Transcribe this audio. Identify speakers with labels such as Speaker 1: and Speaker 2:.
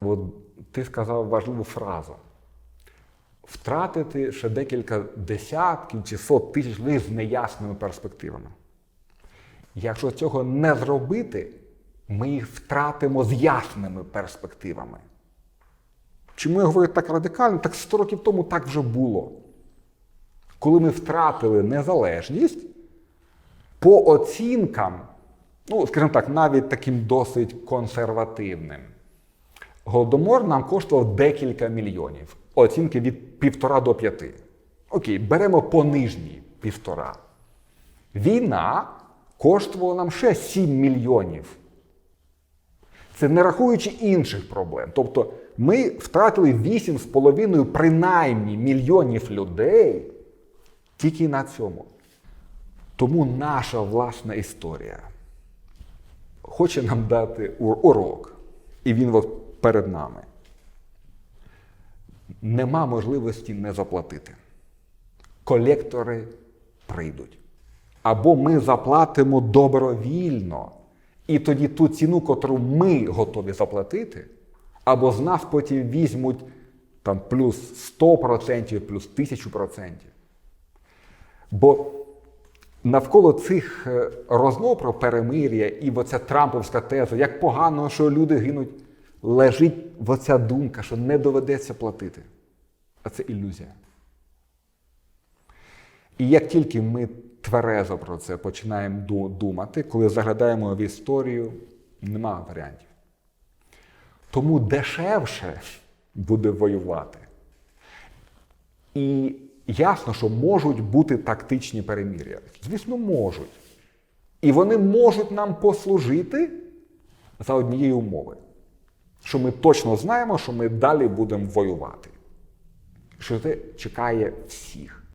Speaker 1: От ти сказав важливу фразу. Втратити ще декілька десятків чи сот тисяч людей з неясними перспективами. Якщо цього не зробити, ми їх втратимо з ясними перспективами. Чому я говорю так радикально? Так 100 років тому так вже було. Коли ми втратили незалежність, по оцінкам, ну, скажімо так, навіть таким досить консервативним, голодомор нам коштував декілька мільйонів. Оцінки від півтора до п'яти. Окей, беремо по нижній півтора. Війна коштувала нам ще 7 мільйонів. Це не рахуючи інших проблем. Тобто ми втратили 8,5 принаймні мільйонів людей тільки на цьому. Тому наша власна історія хоче нам дати урок, і він перед нами. Нема можливості не заплатити. Колектори прийдуть. Або ми заплатимо добровільно, і тоді ту ціну, котру ми готові заплатити, або з нас потім візьмуть там, плюс 100%, плюс 1000%. Бо навколо цих е, розмов про перемир'я і оця Трамповська теза, як погано, що люди гинуть, лежить оця думка, що не доведеться платити. А це ілюзія. І як тільки ми тверезо про це починаємо думати, коли заглядаємо в історію, нема варіантів. Тому дешевше буде воювати. І ясно, що можуть бути тактичні перемір'я. Звісно, можуть. І вони можуть нам послужити за однієї умови, що ми точно знаємо, що ми далі будемо воювати. Що це чекає всіх.